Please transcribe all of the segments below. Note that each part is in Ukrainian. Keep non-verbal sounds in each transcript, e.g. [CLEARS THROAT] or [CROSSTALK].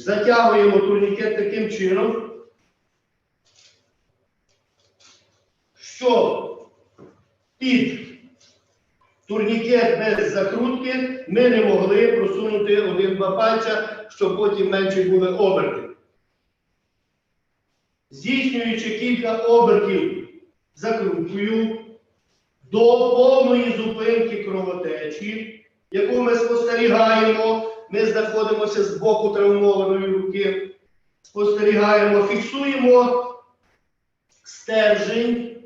Затягуємо турнікет таким чином, що під турнікет без закрутки ми не могли просунути один-два пальця, щоб потім менші були оберти. Здійснюючи кілька обертів закруткою до повної зупинки кровотечі, яку ми спостерігаємо, ми знаходимося з боку травмованої руки, спостерігаємо, фіксуємо стержень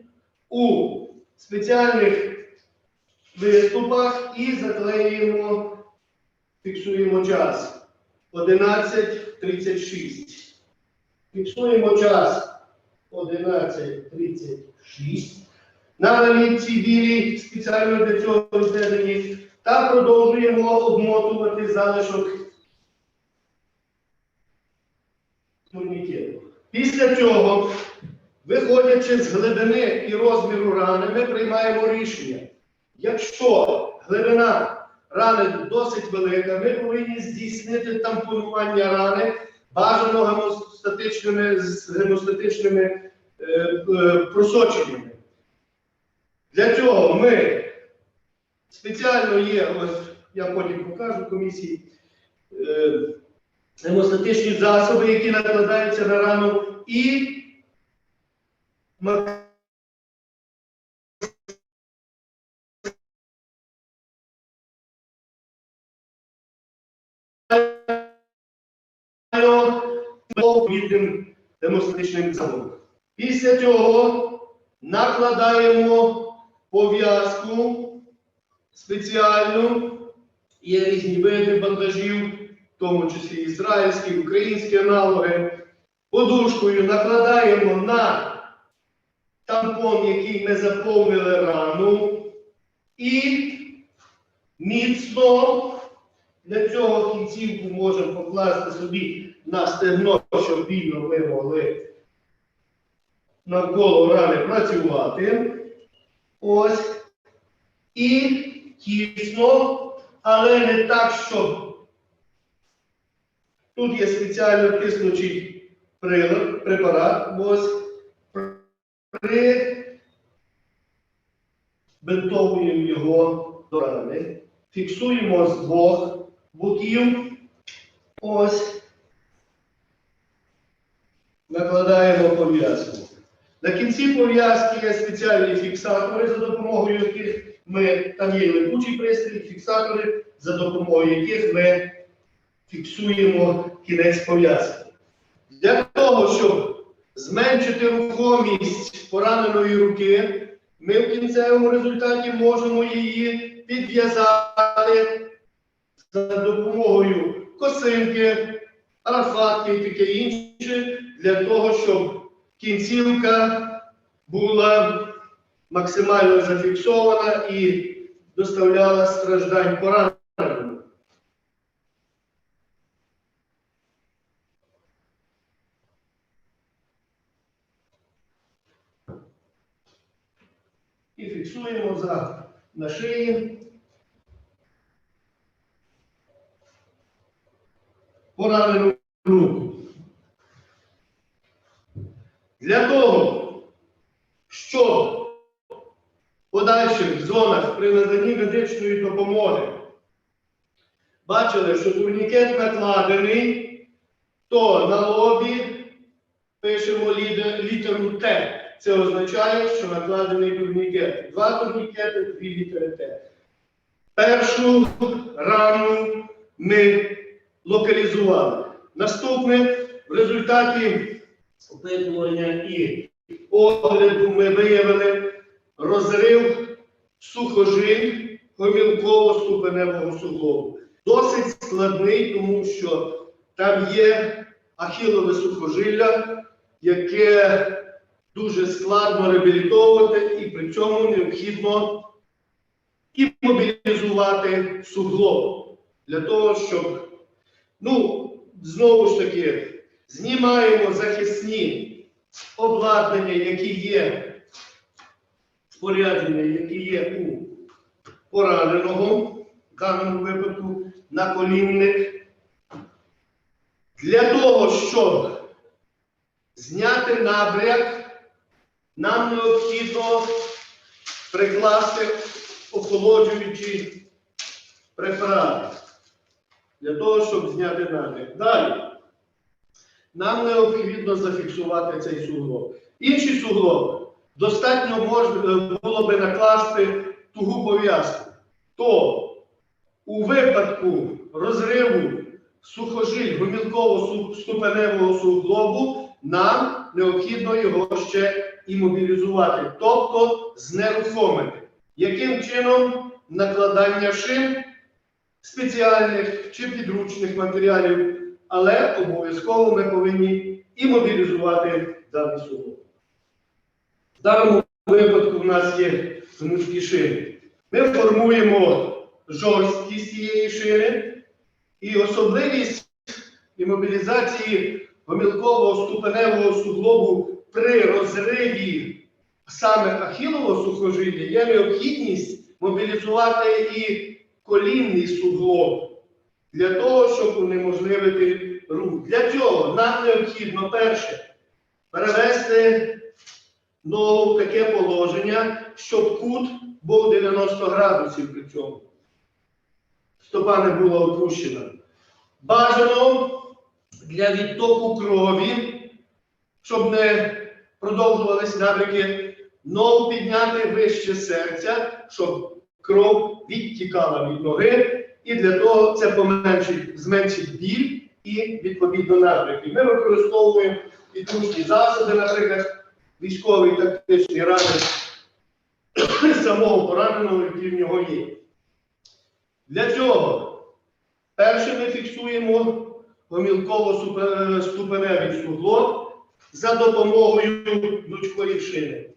у спеціальних виступах і заклеюємо, фіксуємо час. 11.36. Фіксуємо час. 11.36 на налітці білій спеціально для цього розведені та продовжуємо обмотувати залишок турнікету. Після цього, виходячи з глибини і розміру рани, ми приймаємо рішення. Якщо глибина рани досить велика, ми повинні здійснити тампонування рани бажано гемостатичними, з гемостатичними е, е, просоченнями. Для цього ми спеціально є, ось я потім покажу комісії, е, гемостатичні засоби, які накладаються на рану, і відповідним засобом. Після цього накладаємо пов'язку спеціальну, є різні види бандажів, в тому числі ізраїльські, українські аналоги. Подушкою накладаємо на тампон, який ми заповнили рану, і міцно для цього кінцівку можемо покласти собі на стегно, щоб вільно ви могли навколо рани працювати. Ось. І тісно, але не так, щоб тут є спеціально тиснучий прилад, препарат. Ось прибинтовуємо його до рани, фіксуємо з двох боків. Ось. Накладаємо пов'язку. На кінці пов'язки є спеціальні фіксатори, за допомогою яких ми, там є липучий пристрій, фіксатори, за допомогою яких ми фіксуємо кінець пов'язки. Для того, щоб зменшити рухомість пораненої руки, ми в кінцевому результаті можемо її підв'язати за допомогою косинки, арафатки і таке інше, для того, щоб кінцівка була максимально зафіксована і доставляла страждань пораненому. І фіксуємо за на шиї. Поранену руку. Для того, щоб в подальших зонах при наданні медичної допомоги бачили, що турнікет накладений, то на лобі пишемо літеру Т. Це означає, що накладений турнікет. Два турнікети, дві літери Т. Першу рану ми локалізували. Наступне в результаті опитування і огляду ми виявили розрив сухожиль гомілково-ступеневого суглобу. Досить складний, тому що там є ахілове сухожилля, яке дуже складно реабілітовувати, і при цьому необхідно і мобілізувати суглоб для того, щоб, ну, знову ж таки, знімаємо захисні обладнання, які є, спорядження, які є у пораненого, в даному випадку наколінник, Для того, щоб зняти набряк, нам необхідно прикласти охолоджуючі препарати. Для того, щоб зняти набряк. Далі. Нам необхідно зафіксувати цей суглоб. Інші суглоби достатньо можна було би накласти тугу пов'язку. То у випадку розриву сухожиль гомілково-ступеневого суглобу нам необхідно його ще імобілізувати, тобто знерухомити. Яким чином накладання шин спеціальних чи підручних матеріалів, але обов'язково ми повинні імобілізувати даний суглоб. В даному випадку в нас є гнучкі. Ми формуємо жорсткість цієї шини і особливість імобілізації гомілкового ступеневого суглобу при розриві саме ахілового сухожилля є необхідність мобілізувати і колінний суглоб для того, щоб унеможливити рух. Для цього нам необхідно перше перевести ногу в таке положення, щоб кут був 90 градусів при цьому. Стопа не була опущена. Бажано для відтоку крові, щоб не продовжувалися набряки, ногу підняти вище серця, щоб кров відтікала від ноги, і для того це поменшить, зменшить біль і відповідно набряки. Ми використовуємо підручні засоби, наприклад, військовий тактичний ранець [CLEARS THROAT] самого пораненого, який в нього є. Для цього перше ми фіксуємо гомілково-ступеневий суглоб за допомогою гнучкої шини.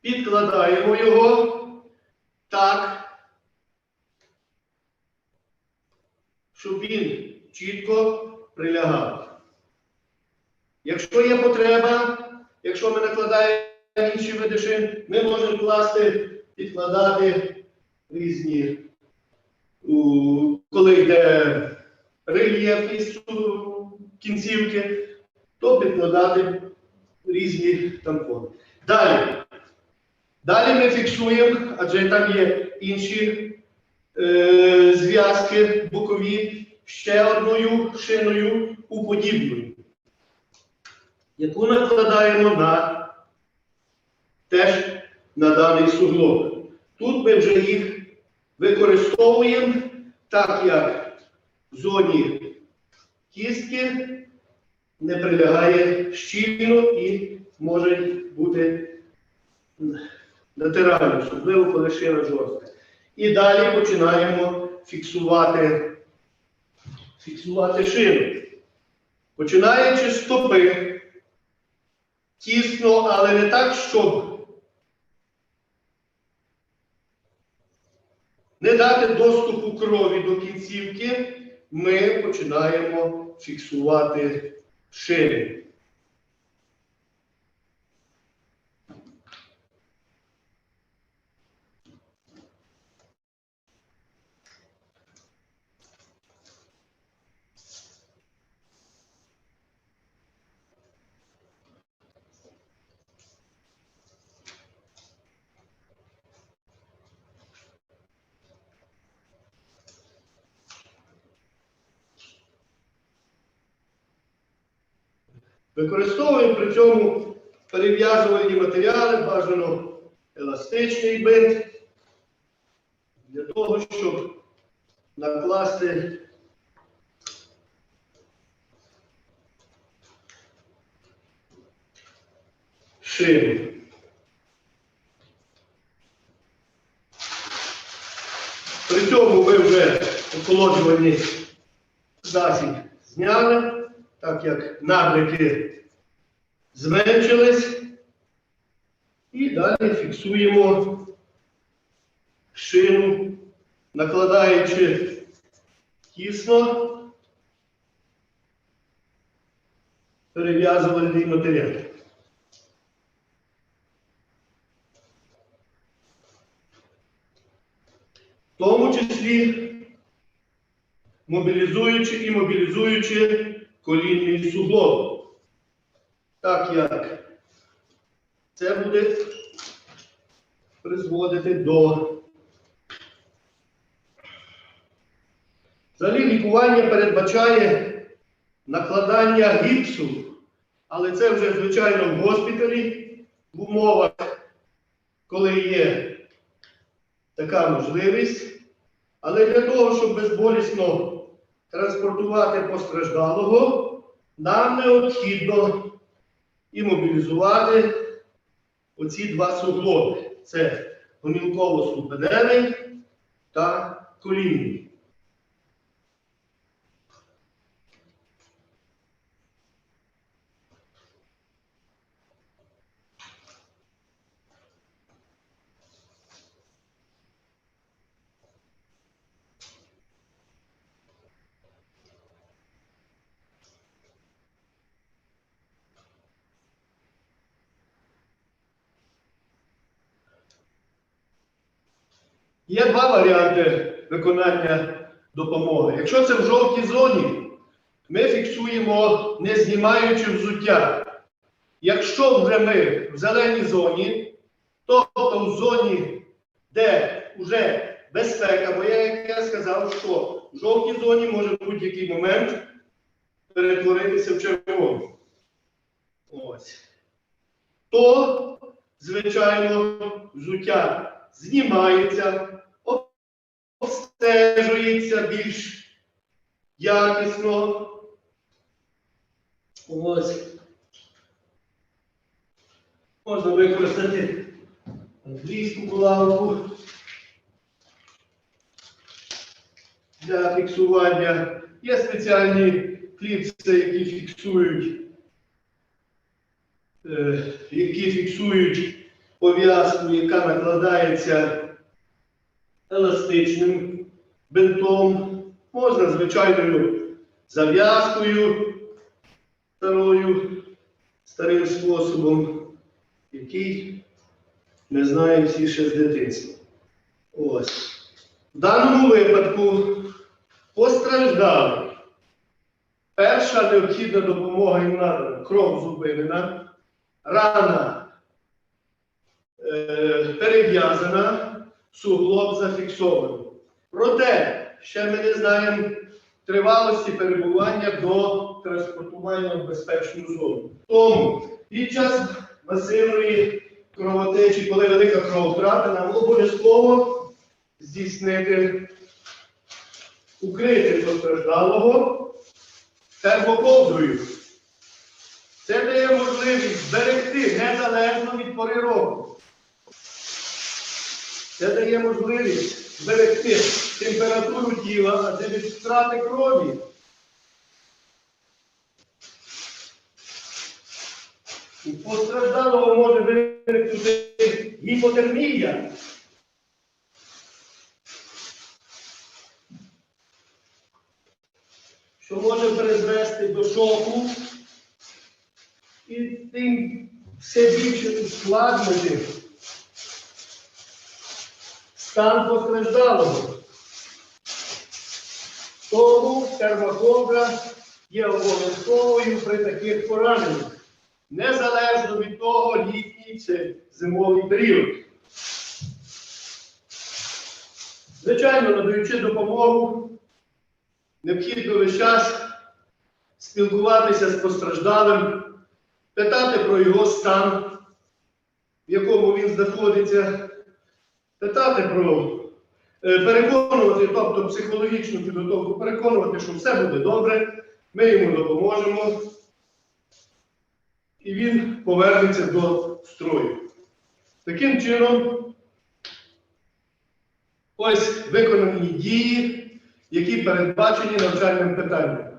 Підкладаємо його так, щоб він чітко прилягав. Якщо є потреба, якщо ми накладаємо інші види ми можемо класти, підкладати різні, коли йде рельєфність у кінцівки, то підкладати різні тампони. Далі. Далі ми фіксуємо, адже там є інші е, зв'язки бокові ще одною шиною уподібною, яку накладаємо на теж на даний суглоб. Тут ми вже їх використовуємо так, як в зоні кістки не прилягає щільно і може бути натирально, особливо коли шина жорстка. І далі починаємо фіксувати, фіксувати шину. Починаючи з стопи, тісно, але не так, щоб не дати доступу крові до кінцівки, ми починаємо фіксувати шини. Використовуємо при цьому перев'язувальні матеріали, бажано еластичний бинт, для того, щоб накласти шину. При цьому ви вже охолоджувальний засіб зняли, так як набряки зменшились. І далі фіксуємо шину, накладаючи тісно перев'язувальний матеріал. В тому числі мобілізуючи і мобілізуючи колінний суглоб. Так як це буде призводити до Взагалі лікування передбачає накладання гіпсу, але це вже звичайно в госпіталі, в умовах, коли є така можливість. Але для того, щоб безболісно транспортувати постраждалого, нам необхідно імобілізувати оці два суглоби. Це гомілково-супенений та колінний. Є два варіанти виконання допомоги. Якщо це в жовтій зоні, ми фіксуємо не знімаючи взуття. Якщо вже ми в зеленій зоні, тобто в зоні, де вже безпека, бо я, як я сказав, що в жовтій зоні може в будь-який момент перетворитися в червону. Ось. То, звичайно, взуття знімається, обстежується більш якісно. Ось. Можна використати англійську булавку для фіксування. Є спеціальні кліпси, які фіксують, е, які фіксують пов'язку, яка накладається еластичним бинтом, можна звичайною зав'язкою старою, старим способом, який ми знаємо всі ще з дитинства. Ось. В даному випадку постраждалий. Перша необхідна допомога їм надана. Кров зупинена, рана е, перев'язана, суглоб зафіксовано. Проте, ще ми не знаємо тривалості перебування до транспортування в безпечну зону. Тому під час масивної кровотечі, коли велика крововтрата, нам обов'язково здійснити укрити постраждалого термоковдрою. Це дає можливість зберегти незалежно від пори року. Це дає можливість зберегти температуру тіла, адже від втрати крові. У постраждалого може виникнути гіпотермія. Що може призвести до шоку і тим все більше ускладнити стан постраждалого. Тому термокобра є обов'язковою при таких пораненнях, незалежно від того, літній чи зимовий період. Звичайно, надаючи допомогу, необхідно весь час спілкуватися з постраждалим, питати про його стан, в якому він знаходиться, питати про, е, переконувати, тобто психологічну підготовку, переконувати, що все буде добре, ми йому допоможемо, і він повернеться до строю. Таким чином, ось виконані дії, які передбачені навчальним питанням.